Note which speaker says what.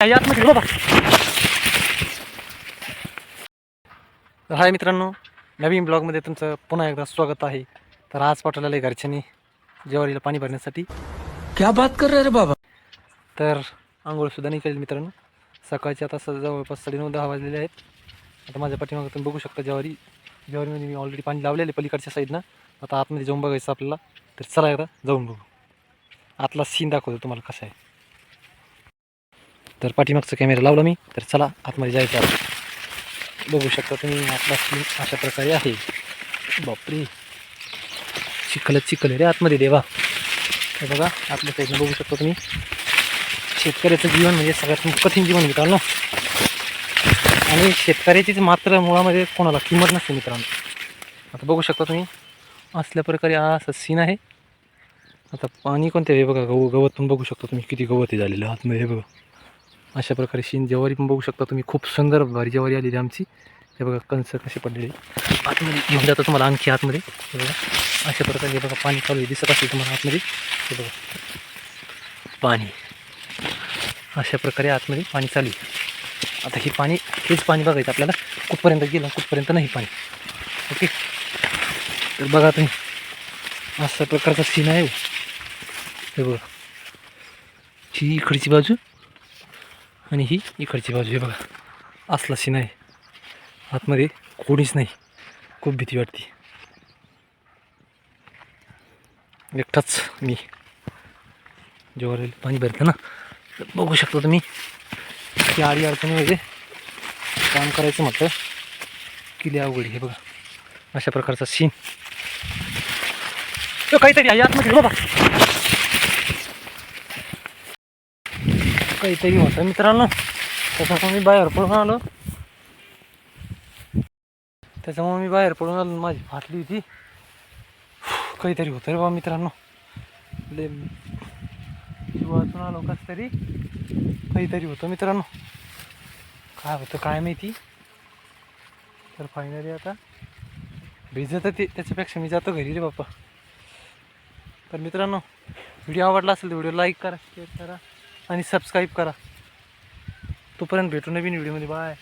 Speaker 1: बाबा तर हाय मित्रांनो नवीन ब्लॉगमध्ये तुमचं पुन्हा एकदा स्वागत आहे. तर आज पाठवलेलं आहे घरच्यांनी जेवारीला पाणी भरण्यासाठी.
Speaker 2: क्या बात कर रहे रे बाबा?
Speaker 1: तर आंघोळसुद्धा नाही केली मित्रांनो. सकाळचे आता स- जवळपास साडेनऊ दहा वाजलेले आहेत. आता माझ्या पाठीमागं तुम्ही बघू शकता ज्वारी. ज्वारीमध्ये मी ऑलरेडी पाणी लावलेलं पलीकडच्या साईडनं आता आतमध्ये जाऊन बघायचं आपल्याला. तर चला एकदा जाऊन बघू. आतला सीन दाखवतो तुम्हाला कसा आहे. तर पाठीमागचा कॅमेरा लावला मी तर चला आतमध्ये जायचं आहे. बघू शकता तुम्ही आपला सीन अशा प्रकारे आहे. बापरे. चिखलच चिखल आहे रे आतमध्ये देवा. हे बघा आपल्या साईडनं बघू शकता तुम्ही. शेतकऱ्याचं जीवन म्हणजे सगळ्यात कठीण जीवन मित्रांनो. आणि शेतकऱ्याचीच मात्र मुळामध्ये कोणाला किंमत नसते मित्रांनो. आता बघू शकता तुम्ही असल्या प्रकारे हा असं सीन आहे. आता पाणी कोणते हे बघा गव गवत पण बघू शकता तुम्ही किती गवत आहे झालेलं आतमध्ये हे बघा. अशा प्रकारे शीन ज्वारी पण बघू शकता तुम्ही. खूप सुंदर भारी ज्वारी आलेली आमची. हे बघा कंस कसे पडलेले आतमध्ये घेऊन जातो तुम्हाला आणखी आतमध्ये. हे बघा अशा प्रकारे हे बघा पाणी चालू आहे. दिसत असेल तुम्हाला आतमध्ये. हे बघा पाणी. अशा प्रकारे आतमध्ये पाणी चालू आहे. आता हे पाणी हेच पाणी बघायचं आपल्याला. कुठपर्यंत गेलं कुठपर्यंत नाही पाणी. ओके? तर बघा तुम्ही अशा प्रकारचा सीन आहे हो. हे बघा ही इकडची बाजू आणि ही इकडची बाजू आहे बघा. असलाशी सीन आहे आतमध्ये कोणीच नाही. खूप भीती वाटते. एकटाच मी. जेव्हा पाणी भरतं ना. तर बघू शकता तुम्ही की आडी अडचणीमध्ये काम करायचं म्हटलं किती अवघड आहे हे बघा. अशा प्रकारचा सीन तो काहीतरी आहे आतमध्ये बघा. काहीतरी होतं मित्रांनो. त्याच्यामुळे मी बाहेर पडून आलो. त्याच्यामुळे मी बाहेर पडून आलो माझी फाटली होती. काहीतरी होतं रे बा मित्रांनो. वाचून आलो कस तरी काहीतरी होतं मित्रांनो. काय होतं काय माहिती. तर फायनली आता भिजत ते त्याच्यापेक्षा मी जातो घरी रे बाप्पा. तर मित्रांनो व्हिडिओ आवडला असेल तर व्हिडिओ लाईक करा शेअर करा. आणि सबस्क्राईब करा. तोपर्यंत भेटू नवीन व्हिडिओमध्ये बाय